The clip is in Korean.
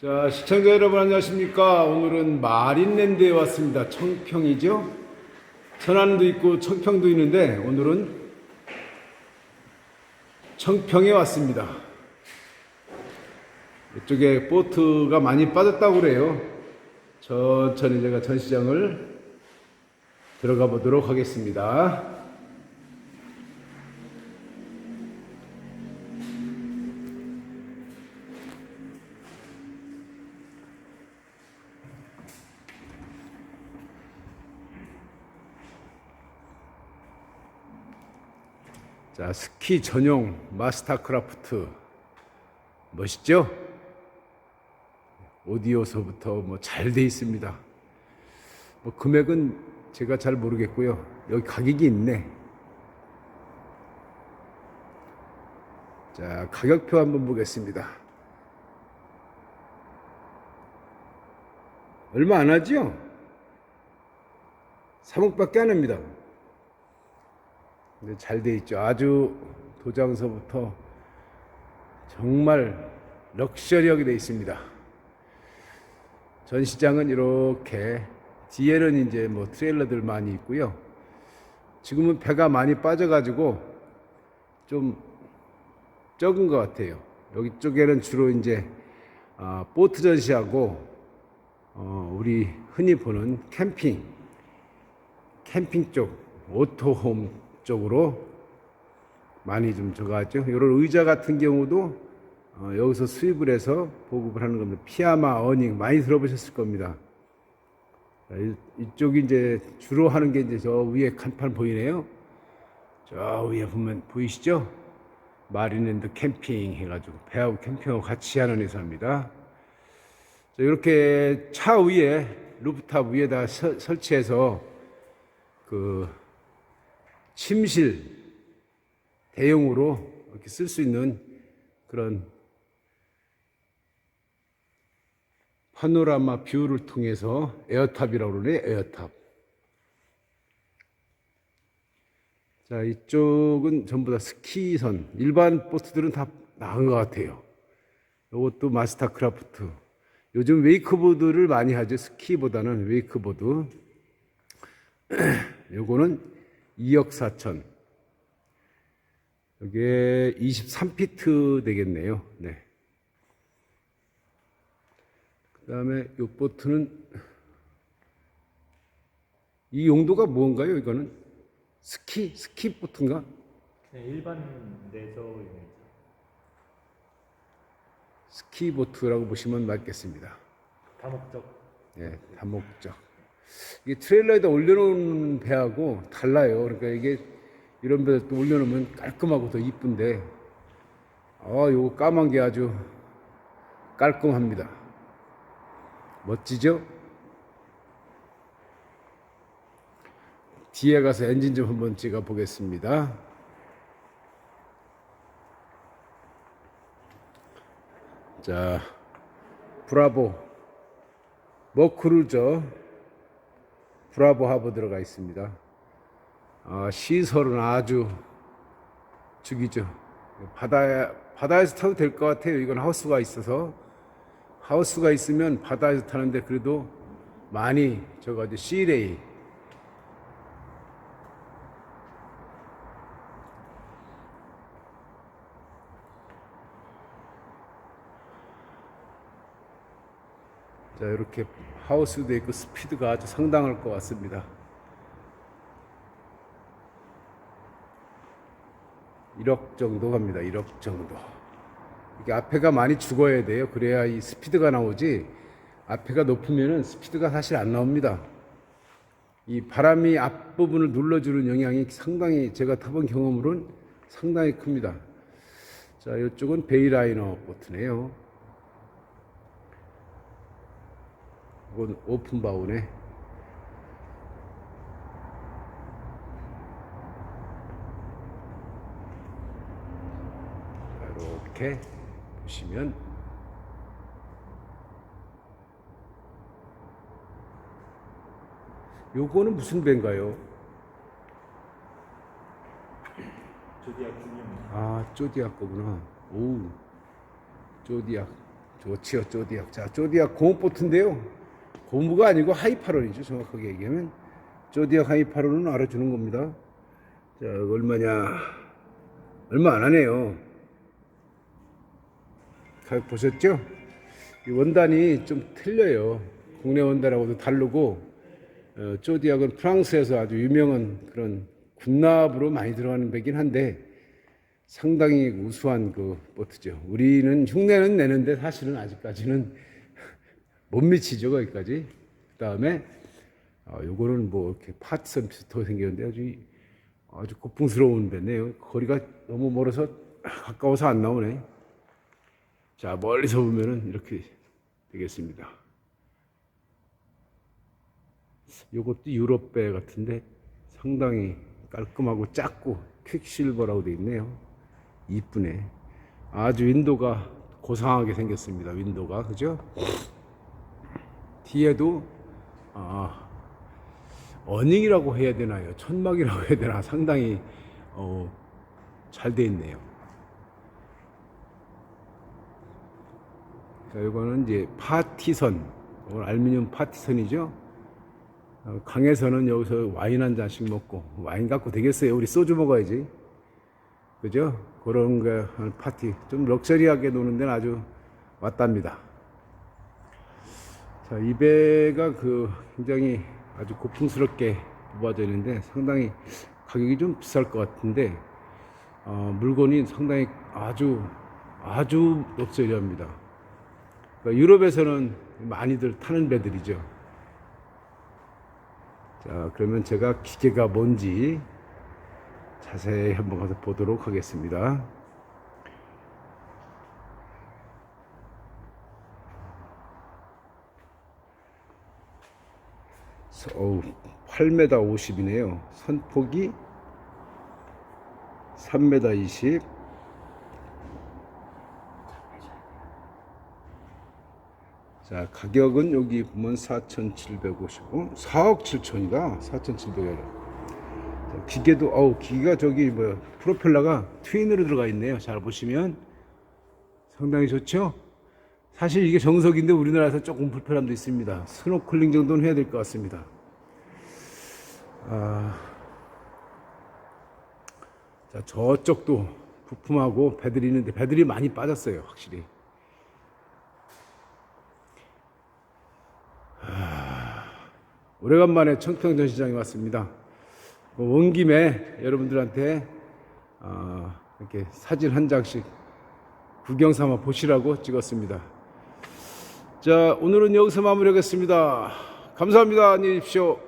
자, 시청자 여러분 안녕하십니까? 오늘은 마린랜드에 왔습니다. 청평이죠? 천안도 있고 청평도 있는데 오늘은 청평에 왔습니다. 이쪽에 보트가 많이 빠졌다고 그래요. 천천히 제가 전시장을 들어가 보도록 하겠습니다. 자, 스키 전용 마스터크라프트 멋있죠? 오디오서부터 뭐 잘 돼 있습니다. 뭐 금액은 제가 잘 모르겠고요. 여기 가격이 있네. 자, 가격표 한번 보겠습니다. 얼마 안 하죠? 3억밖에 안 합니다. 잘 돼 있죠. 아주 도장서부터 정말 럭셔리하게 돼 있습니다. 전시장은 이렇게 뒤에는 이제 뭐 트레일러들 많이 있고요. 지금은 배가 많이 빠져가지고 좀 적은 것 같아요. 여기 쪽에는 주로 이제 아, 보트 전시하고 어, 우리 흔히 보는 캠핑, 캠핑 쪽, 오토홈 쪽으로 많이 좀 저가죠. 이런 의자 같은 경우도 어, 여기서 수입을 해서 보급을 하는 겁니다. 피아마, 어닝 많이 들어보셨을 겁니다. 이쪽이 이제 주로 하는 게 이제 저 위에 간판 보이네요. 저 위에 보면 보이시죠? 마린랜드 캠핑 해가지고 배하고 캠핑하고 같이 하는 회사입니다. 자, 이렇게 차 위에 루프탑 위에다 서- 설치해서 그 침실 대용으로 이렇게 쓸 수 있는 그런 파노라마 뷰를 통해서 에어탑이라고 그러네 에어탑. 자 이쪽은 전부 다 스키선. 일반 보트들은 다 나은 것 같아요. 이것도 마스터 크라프트. 요즘 웨이크보드를 많이 하죠 스키보다는 웨이크보드. 요거는 2억 4천 이게 23피트 되겠네요 네. 그 다음에 요 보트는 이 용도가 뭔가요 이거는 스키 스키 보트인가 그냥 일반 레저 이미지. 스키 보트라고 보시면 맞겠습니다 다목적. 예, 다목적. 이게 트레일러에다 올려놓은 배하고 달라요. 그러니까 이게 이런 배에 또 올려놓으면 깔끔하고 더 이쁜데, 아, 요거 까만 게 아주 깔끔합니다. 멋지죠? 뒤에 가서 엔진 좀 한번 찍어 보겠습니다. 자, 브라보. 머크루저 브라보 하버 들어가 있습니다. 아, 시설은 아주 죽이죠. 바다에 바다에서 타도 될 것 같아요. 이건 하우스가 있어서 하우스가 있으면 바다에서 타는데 그래도 많이 저거 이제 시레이 자 이렇게 하우스도 있고 스피드가 아주 상당할 것 같습니다. 1억 정도 갑니다. 1억 정도. 이게 앞에가 많이 죽어야 돼요. 그래야 이 스피드가 나오지. 앞에가 높으면은 스피드가 사실 안 나옵니다. 이 바람이 앞부분을 눌러주는 영향이 상당히 제가 타본 경험으로는 상당히 큽니다. 자, 이쪽은 베이라이너 보트네요. 이건 오픈 바운에 이렇게 보시면 요거는 무슨 배인가요? 조디악 중형. 아, 쪼디악 거구나. 오, 쪼디악. 좋지요, 조디악. 자, 조디악 고무보트인데요. 고무가 아니고 하이파론이죠, 정확하게 얘기하면. 조디악 하이파론은 알아주는 겁니다. 자, 얼마냐. 얼마 안 하네요. 가격 보셨죠? 이 원단이 좀 틀려요. 국내 원단하고도 다르고, 어, 조디악은 프랑스에서 아주 유명한 그런 군납으로 많이 들어가는 배긴 한데, 상당히 우수한 그 보트죠. 우리는 흉내는 내는데 사실은 아직까지는 못 미치죠 거기까지. 그다음에 어, 요거는 뭐 이렇게 파트선 비슷하게 생겼는데 아주 아주 고풍스러운 배네요. 거리가 너무 멀어서 가까워서 안 나오네. 자 멀리서 보면은 이렇게 되겠습니다. 요것도 유럽 배 같은데 상당히 깔끔하고 작고 퀵실버라고 돼 있네요. 이쁘네. 아주 윈도가 고상하게 생겼습니다. 윈도가 그죠? 뒤에도 아 어닝이라고 해야 되나요? 천막이라고 해야 되나? 상당히 어, 잘 돼 있네요. 자, 이거는 이제 파티선, 알루미늄 파티선이죠. 어, 강에서는 여기서 와인 한 잔씩 먹고 와인 갖고 되겠어요. 우리 소주 먹어야지. 그죠? 그런 거 하는 파티 좀 럭셔리하게 노는 데는 아주 왔답니다. 자, 이 배가 그 굉장히 아주 고풍스럽게 뽑아져 있는데 상당히 가격이 좀 비쌀 것 같은데 어, 물건이 상당히 아주 아주 럭셔리합니다. 그러니까 유럽에서는 많이들 타는 배들이죠. 자, 그러면 제가 기계가 뭔지 자세히 한번 가서 보도록 하겠습니다. 어우, 8m 50이네요. 선폭이 3m 20. 자, 가격은 여기 보면 4,750. 4억 7천이다. 4,700원. 자, 기계도 어우 기계가 저기 뭐야 프로펠러가 트윈으로 들어가 있네요. 잘 보시면 상당히 좋죠. 사실 이게 정석인데 우리나라에서 조금 불편함도 있습니다. 스노클링 정도는 해야 될 것 같습니다. 아, 자 저쪽도 부품하고 배들이 있는데 배들이 많이 빠졌어요, 확실히. 아, 오래간만에 청평 전시장에 왔습니다. 뭐온 김에 여러분들한테 어, 이렇게 사진 한 장씩 구경 삼아 보시라고 찍었습니다. 자, 오늘은 여기서 마무리하겠습니다. 감사합니다. 안녕히 계십시오.